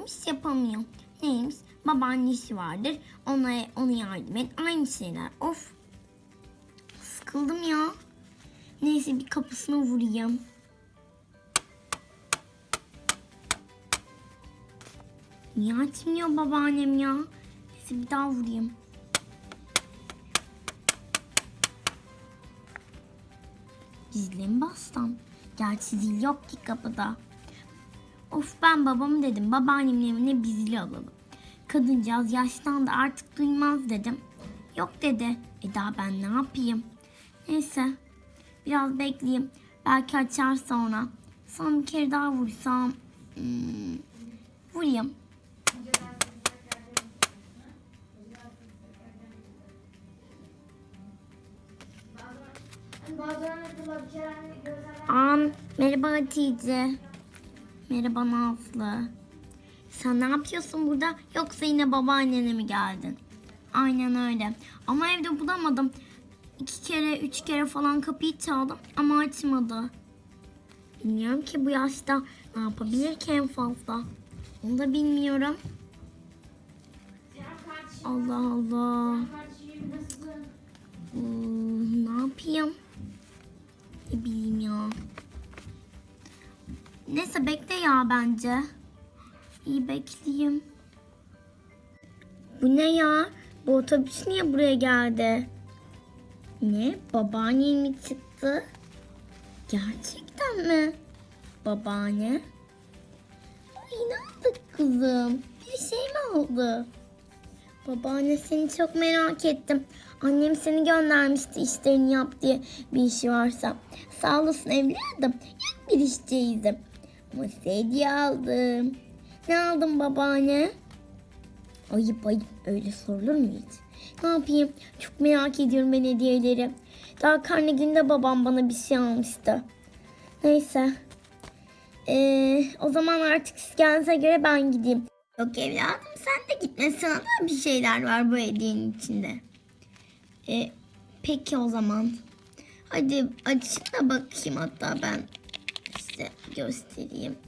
Anlamıyorum ki annemi. Sanki babaannem iş yapamıyor. Neymiş? Babaanne işi vardır. Ona, ona yardım et. Aynı şeyler. Of. Sıkıldım ya. Neyse bir kapısına vurayım. Niye açmıyor babaannem ya? Neyse bir daha vurayım. Zile mi bastım? Gerçi zil yok ki kapıda. Of ben babam dedim. Babaannemin evine bir zil alalım. Kadıncağız yaşlandı artık duymaz dedim. Yok dedi. E daha ben ne yapayım? Neyse. Biraz bekleyeyim. Belki açar sonra. Son bir kere daha vursam. Hmm, vurayım. An, merhaba Hatice. Merhaba Nazlı. Sen ne yapıyorsun burada yoksa yine babaannene mi geldin? Aynen öyle. Ama evde bulamadım. İki kere, üç kere falan kapıyı çaldım ama açmadı. Bilmiyorum ki bu yaşta ne yapabilir ki en fazla. Onu da bilmiyorum. Allah Allah. Hmm, ne yapayım? Ne bileyim ya. Neyse bekle ya bence. İyi bekleyeyim. Bu ne ya? Bu otobüs niye buraya geldi? Ne? Babaannen mi çıktı? Gerçekten mi? Babaanne? Ay ne oldu kızım? Bir şey mi oldu? Babaanne seni çok merak ettim. Annem seni göndermişti işlerini yap diye bir işi varsa. Sağ olasın evladım. Yok bir işçiydim. Ama hediye aldım. Ne aldın babaanne? Ayıp ayıp öyle sorulur mu hiç? Ne yapayım? Çok merak ediyorum ben hediyeleri. Daha karne günde babam bana bir şey almıştı. Neyse. Ee, o zaman artık siz kendinize göre ben gideyim. Yok evladım sen de gitme. Sana da bir şeyler var bu hediyenin içinde. Ee, peki o zaman. Hadi açın da bakayım hatta ben size göstereyim.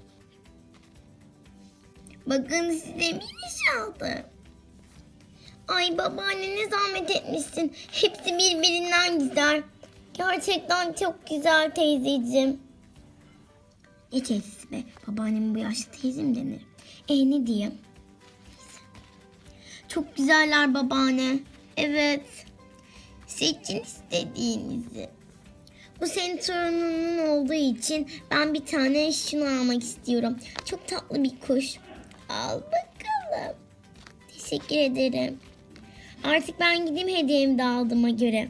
Bakın size bir iş aldı. Ay babaanne ne zahmet etmişsin. Hepsi birbirinden güzel. Gerçekten çok güzel teyzeciğim. Ne teyzesi be? Babaannemin bu yaşta teyze mi denir? E ne diyeyim? Çok güzeller babaanne. Evet. Seçin istediğinizi. Bu senin torununun olduğu için ben bir tane şunu almak istiyorum. Çok tatlı bir kuş. Al bakalım. Teşekkür ederim. Artık ben gideyim hediyemi de aldığıma göre.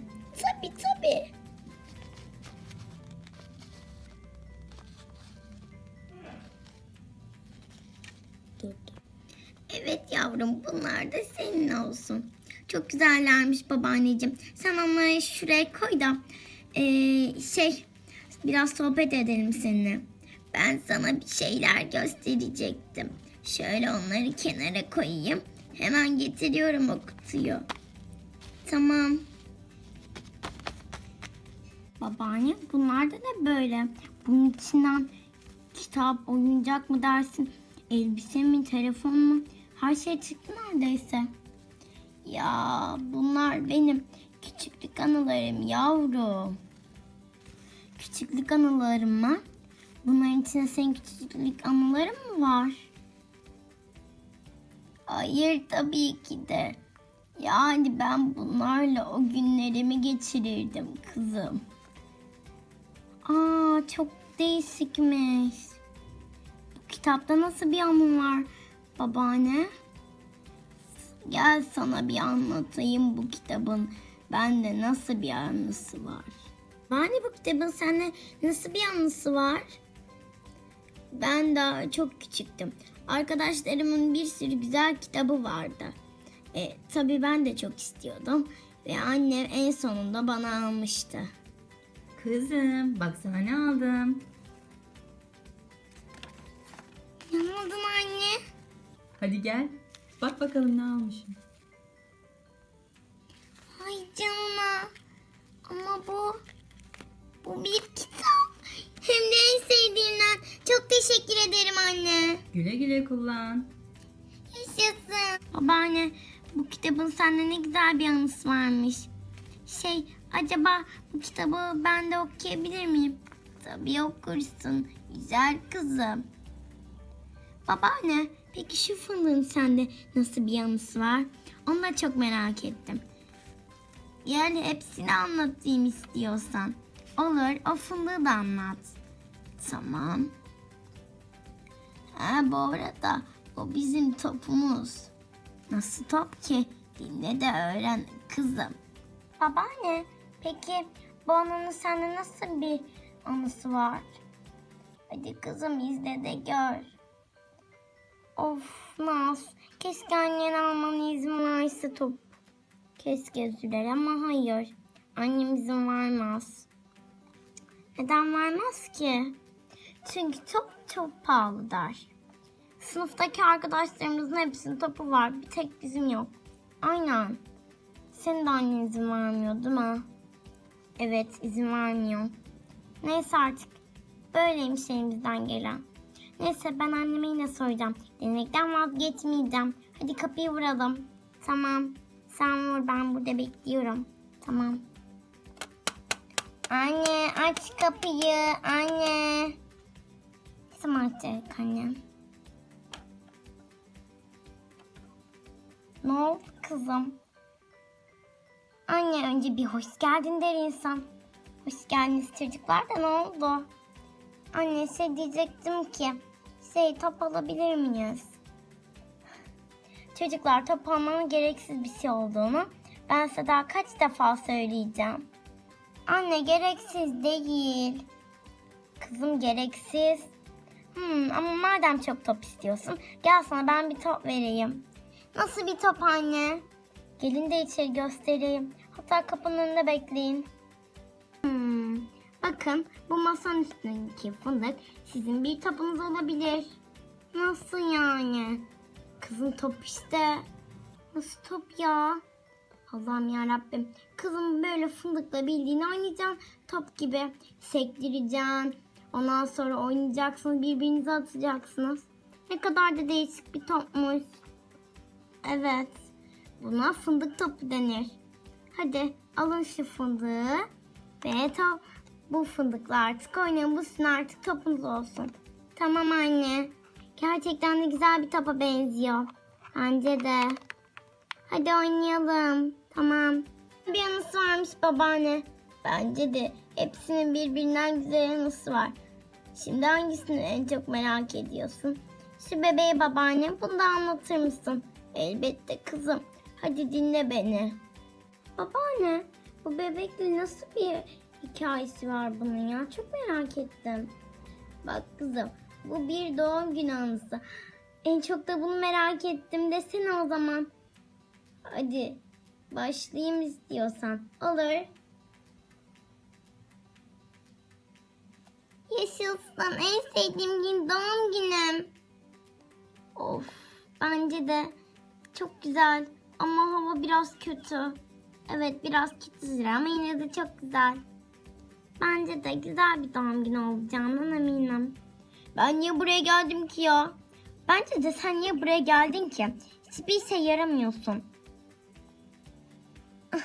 Dur, dur. Evet yavrum bunlar da senin olsun. Çok güzellermiş babaanneciğim. Sen onları şuraya koy da eee, şey biraz sohbet edelim seninle. Ben sana bir şeyler gösterecektim. Şöyle onları kenara koyayım. Hemen getiriyorum o kutuyu. Tamam. Babaanne bunlar da ne böyle? Bunun içinden kitap, oyuncak mı dersin? Elbise mi, telefon mu? Her şey çıktı neredeyse. Ya bunlar benim küçüklük anılarım yavrum. Küçüklük anılarım mı? Bunların içinde senin küçüklük anıların mı var? Hayır tabii ki de. Yani ben bunlarla o günlerimi geçirirdim kızım. Aa çok değişikmiş. Bu kitapta nasıl bir anı var babaanne? Gel sana bir anlatayım bu kitabın bende nasıl bir anısı var. Bani bu kitabın seninle nasıl bir anısı var? Ben daha çok küçüktüm. Arkadaşlarımın bir sürü güzel kitabı vardı. E, tabii ben de çok istiyordum. Ve annem en sonunda bana almıştı. Kızım bak sana ne aldım. Ne aldın anne? Hadi gel. Bak bakalım ne almışım. Canına. Ama bu... Bu bir kitap. Hem de en sevdiğimden. Çok teşekkür Güle güle kullan. Yaşasın. Babaanne bu kitabın sende ne güzel bir anısı varmış. Şey acaba bu kitabı ben de okuyabilir miyim? Tabii okursun. Güzel kızım. Babaanne peki şu fındığın sende nasıl bir anısı var? Onu da çok merak ettim. Yani hepsini anlatayım istiyorsan. Olur o fındığı da anlat. Tamam. Ha bu arada o bizim topumuz. Nasıl top ki? Dinle de öğren kızım. Babaanne peki bu anının sende nasıl bir anısı var? Hadi kızım izle de gör. Of Naz keşke annen almana izin verse top. Keşke Züler ama hayır. Annem izin vermez. Neden vermez ki? Çünkü top çok pahalı der. Sınıftaki arkadaşlarımızın hepsinin topu var. Bir tek bizim yok. Aynen. Senin de annen izin vermiyor değil mi? Evet izin vermiyor. Neyse artık. Böyleymiş elimizden gelen. Neyse ben anneme yine soracağım. Denekten vazgeçmeyeceğim. Hadi kapıyı vuralım. Tamam. Sen vur ben burada bekliyorum. Tamam. Anne aç kapıyı. Anne. Ne zaman açacak annem? Ne oldu kızım? Anne önce bir hoş geldin der insan. Hoş geldiniz çocuklar da ne oldu? Anne şey diyecektim ki şey top alabilir miyiz? Çocuklar top gereksiz bir şey olduğunu ben size daha kaç defa söyleyeceğim. Anne gereksiz değil. Kızım gereksiz. Hmm, ama madem çok top istiyorsun gel sana ben bir top vereyim. Nasıl bir top anne? Gelin de içeri göstereyim. Hatta kapının önünde bekleyin. Hmm, bakın bu masanın üstündeki fındık sizin bir topunuz olabilir. Nasıl yani? Kızım top işte. Nasıl top ya? Allah'ım ya Rabbim. Kızım böyle fındıkla bildiğini oynayacaksın. Top gibi sektireceksin. Ondan sonra oynayacaksınız. Birbirinize atacaksınız. Ne kadar da değişik bir topmuş. Evet. Buna fındık topu denir. Hadi alın şu fındığı ve top. Bu fındıkla artık oynayın. Bu sizin artık topunuz olsun. Tamam anne. Gerçekten de güzel bir topa benziyor. Bence de. Hadi oynayalım. Tamam. Bir anısı varmış babaanne. Bence de hepsinin birbirinden güzel anısı var. Şimdi hangisini en çok merak ediyorsun? Şu bebeği babaanne bunu da anlatır mısın? Elbette kızım. Hadi dinle beni. Babaanne bu bebekle nasıl bir hikayesi var bunun ya? Çok merak ettim. Bak kızım bu bir doğum günü anısı. En çok da bunu merak ettim desene o zaman. Hadi başlayayım istiyorsan. Olur. Yaşasın en sevdiğim gün doğum günüm. Of bence de çok güzel ama hava biraz kötü. Evet biraz kötü ama yine de çok güzel. Bence de güzel bir doğum günü olacağından eminim. Ben niye buraya geldim ki ya? Bence de sen niye buraya geldin ki? Hiçbir işe yaramıyorsun.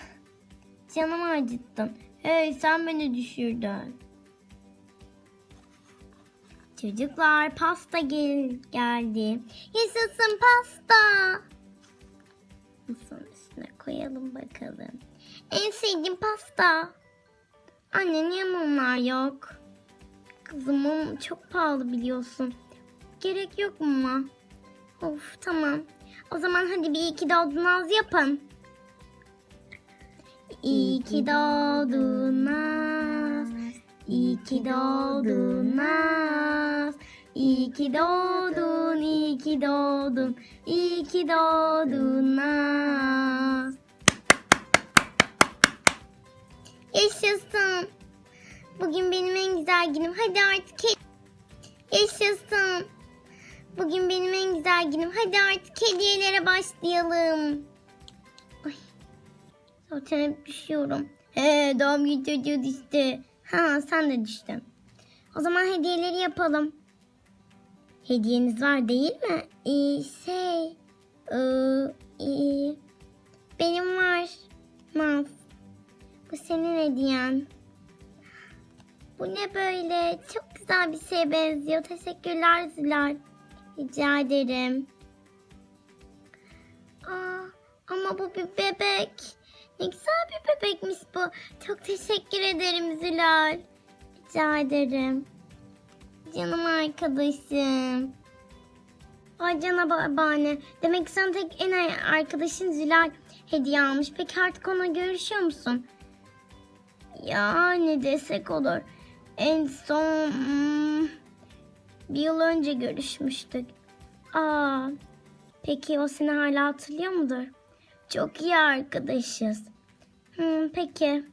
Canımı acıttın. Hey sen beni düşürdün. Çocuklar pasta gel geldi. Yaşasın pasta. Masanın üstüne koyalım bakalım. En sevdiğim pasta. Anne niye mumlar yok? Kızım mum çok pahalı biliyorsun. Gerek yok muma. Of tamam. O zaman hadi bir iyi ki doğdun az yapın. İyi ki doğdun Naz. İyi ki doğdun Naz. İyi ki doğdun, iyi ki doğdun, iyi ki doğdun Naz. Yaşasın. Bugün benim en güzel günüm. Hadi artık yaşasın. Bugün benim en güzel günüm. Hadi artık hediyelere başlayalım. Ay. Zaten hep düşüyorum. He doğum günü çocuğu düştü. Ha sen de düştün. O zaman hediyeleri yapalım. hediyeniz var değil mi? Ee, şey, ee, ee, benim var. Naz. Bu senin hediyen. Bu ne böyle? Çok güzel bir şeye benziyor. Teşekkürler Zülal. Rica ederim. Aa, ama bu bir bebek. Ne güzel bir bebekmiş bu. Çok teşekkür ederim Zülal. Rica ederim. Canım arkadaşım. Ay cana babaanne. Demek sen tek en iyi arkadaşın Zülal hediye almış. Peki artık ona görüşüyor musun? Ya ne desek olur. En son hmm, bir yıl önce görüşmüştük. Aa, peki o seni hala hatırlıyor mudur? Çok iyi arkadaşız. Hmm, peki.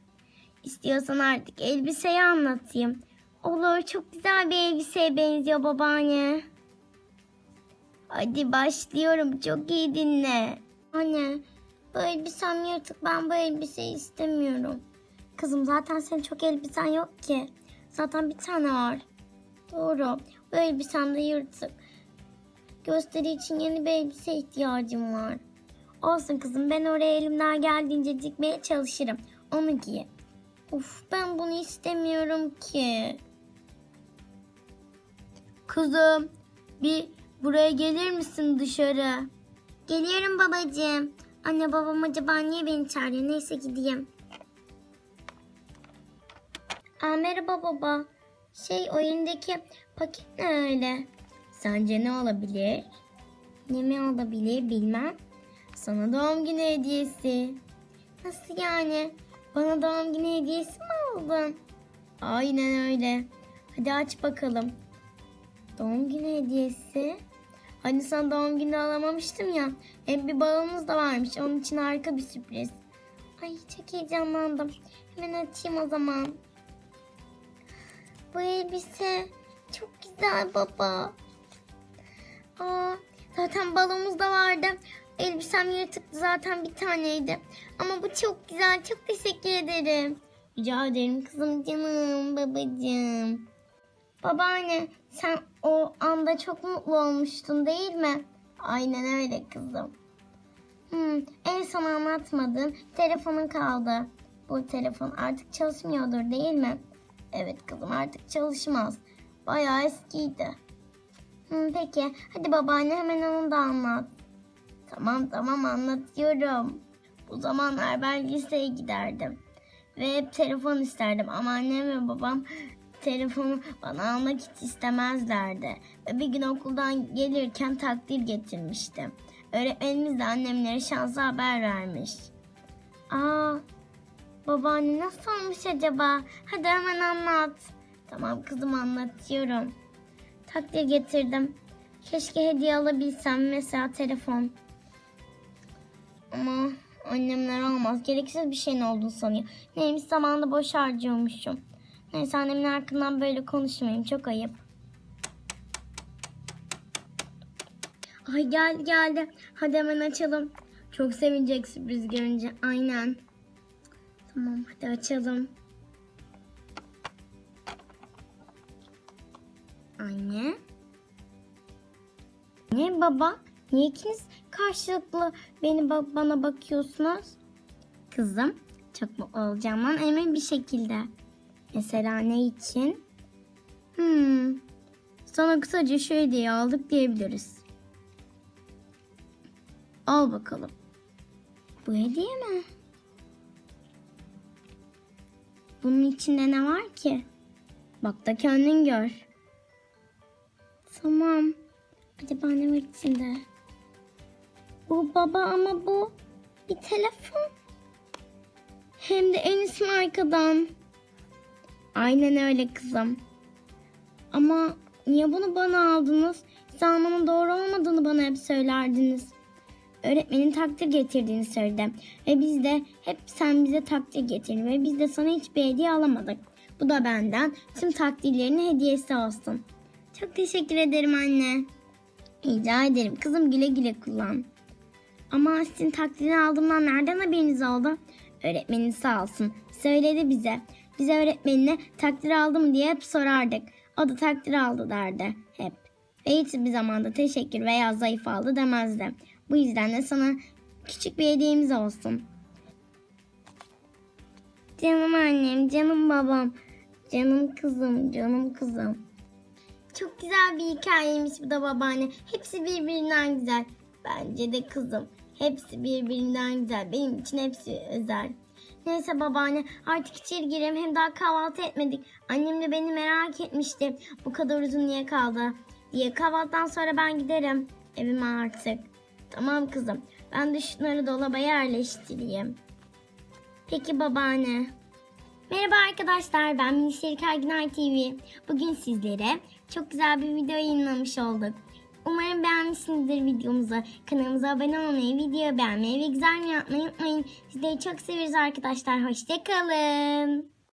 İstiyorsan artık elbiseyi anlatayım. Olur çok güzel bir elbiseye benziyor babaanne. Hadi başlıyorum çok iyi dinle. Anne bu elbisem yırtık ben bu elbiseyi istemiyorum. Kızım zaten senin çok elbisen yok ki. Zaten bir tane var. Doğru bu elbisem de yırtık. Gösteri için yeni bir elbise ihtiyacım var. Olsun kızım ben oraya elimden geldiğince dikmeye çalışırım. Onu giy. Uf ben bunu istemiyorum ki. Kızım bir buraya gelir misin dışarı? Geliyorum babacığım. Anne babam acaba niye beni çağırıyor? Neyse gideyim. Aa, merhaba baba. Şey o elindeki paket ne öyle? Sence ne olabilir? Ne mi olabilir bilmem. Sana doğum günü hediyesi. Nasıl yani? Bana doğum günü hediyesi mi aldın? Aynen öyle. Hadi aç bakalım. Doğum günü hediyesi. Hani sana doğum günü alamamıştım ya. Hem bir balonumuz da varmış. Onun için harika bir sürpriz. Ay çok heyecanlandım. Hemen açayım o zaman. Bu elbise çok güzel baba. Aa, zaten balonumuz da vardı. Elbisem yırtıktı zaten bir taneydi. Ama bu çok güzel. Çok teşekkür ederim. Rica ederim kızım canım babacığım. Babaanne sen o anda çok mutlu olmuştun değil mi? Aynen öyle kızım. Hmm, en son anlatmadığım telefonun kaldı. Bu telefon artık çalışmıyordur değil mi? Evet kızım artık çalışmaz. Bayağı eskiydi. Hmm, peki hadi babaanne hemen onu da anlat. Tamam tamam anlatıyorum. Bu zamanlar ben liseye giderdim. Ve hep telefon isterdim ama annem ve babam telefonu bana almak hiç istemezlerdi. Ve bir gün okuldan gelirken takdir getirmiştim. Öğretmenimiz de annemlere şanslı haber vermiş. Aa, babaanne nasıl olmuş acaba? Hadi hemen anlat. Tamam kızım anlatıyorum. Takdir getirdim. Keşke hediye alabilsem mesela telefon. Ama annemler olmaz. Gereksiz bir şeyin olduğunu sanıyor. Neymiş zamanında boş harcıyormuşum. Neyse annemin hakkından böyle konuşmayayım. Çok ayıp. Ay geldi geldi. Hadi hemen açalım. Çok sevinecek sürpriz görünce. Aynen. Tamam hadi açalım. Anne. Ne baba? Niye ikiniz karşılıklı beni ba- bana bakıyorsunuz? Kızım, çok mutlu olacağımdan emin bir şekilde. Mesela ne için? Hmm. Sana kısaca şu hediyeyi aldık diyebiliriz. Al bakalım. Bu hediye mi? Bunun içinde ne var ki? Bak da kendin gör. Tamam. Acaba ne var içinde? Bu baba ama bu bir telefon. Hem de en iyisi markadan. Aynen öyle kızım. Ama niye bunu bana aldınız? Almanın doğru olmadığını bana hep söylerdiniz. Öğretmenin takdir getirdiğini söyledi. Ve biz de hep sen bize takdir getirdin ve biz de sana hiçbir hediye alamadık. Bu da benden tüm takdirlerin hediyesi olsun. Çok teşekkür ederim anne. Rica ederim. Kızım güle güle kullan. Ama sizin takdirini aldığımdan nereden haberiniz oldu? Öğretmenin sağ olsun. Söyledi bize. Bize öğretmenine takdir aldım diye hep sorardık. O da takdir aldı derdi hep. ve hiçbir zamanda teşekkür veya zayıf aldı demezdi. Bu yüzden de sana küçük bir hediyemiz olsun. Canım annem, canım babam, canım kızım, canım kızım. Çok güzel bir hikayeymiş bu da babaanne. Hepsi birbirinden güzel. Bence de kızım. Hepsi birbirinden güzel. Benim için hepsi özel. Neyse babaanne artık içeri girelim. Hem daha kahvaltı etmedik. Annem de beni merak etmişti. Bu kadar uzun niye kaldı? Diye kahvaltıdan sonra ben giderim. Evime artık. Tamam kızım. Ben de şunları dolaba yerleştireyim. Peki babaanne. Merhaba arkadaşlar ben Miniseri Kaygınar TV. Bugün sizlere çok güzel bir video yayınlamış olduk. Umarım beğenmişsinizdir videomuzu. Kanalımıza abone olmayı, video beğenmeyi ve güzel yapmayı unutmayın. Sizleri çok severiz arkadaşlar. Hoşçakalın.